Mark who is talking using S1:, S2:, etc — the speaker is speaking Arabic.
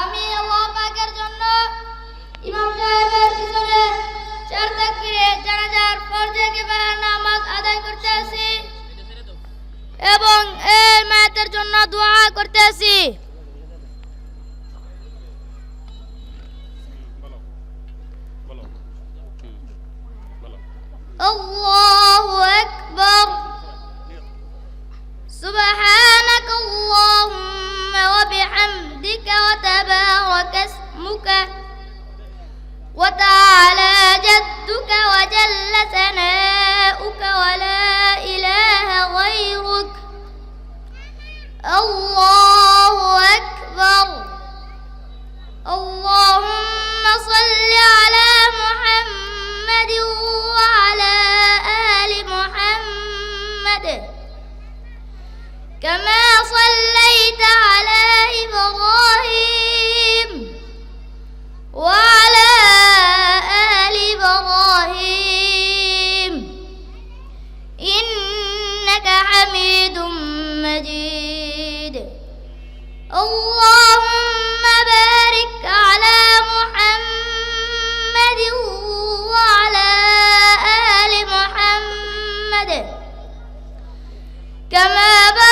S1: আমি আল্লাহ পাকের জন্য ইমাম সাহেবের পিছনে চার তাকবীরে জানাজার ফরজে কিফায়ার নামাজ আদায় করতে আছি এবং এই মায়াতের জন্য দোয়া করতে আছি
S2: বলো হুম, বলো
S1: الله أكبر سبحانك اسمك وتعالى جدك وجل ثناؤك ولا إله غيرك. الله أكبر. اللهم صل على محمد مجيد اللهم بارك على محمد وعلى آل محمد. كما بارك